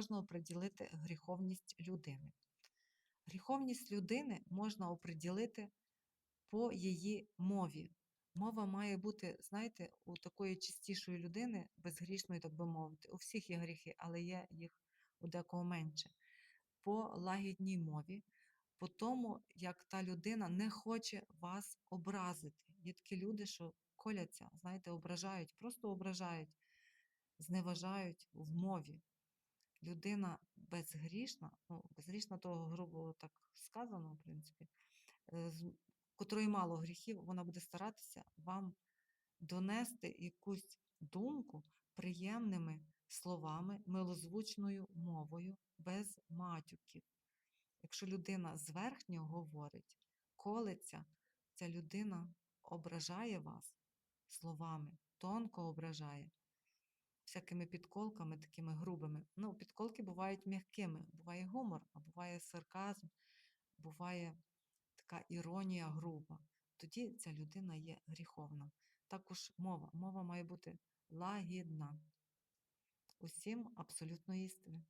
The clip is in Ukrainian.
можна оприділити гріховність людини. Гріховність людини можна оприділити по її мові. Мова має бути, знаєте, у такої чистішої людини, безгрішної, так би мовити. У всіх є гріхи, але є їх у декого менше. По лагідній мові, по тому, як та людина не хоче вас образити. Є такі люди, що коляться, знаєте, ображають, просто ображають, зневажають в мові. Людина безгрішна, ну, безгрішна того грубо так сказано, в принципі, е, з котрої мало гріхів, вона буде старатися вам донести якусь думку приємними словами, милозвучною мовою, без матюків. Якщо людина зверхньо говорить, колиться, ця людина ображає вас словами, тонко ображає, всякими підколками, такими грубими. Ну, підколки бувають м'якими, буває гумор, а буває сарказм, буває така іронія груба. Тоді ця людина є гріховна. Також мова. Мова має бути лагідна. Усім абсолютно істини.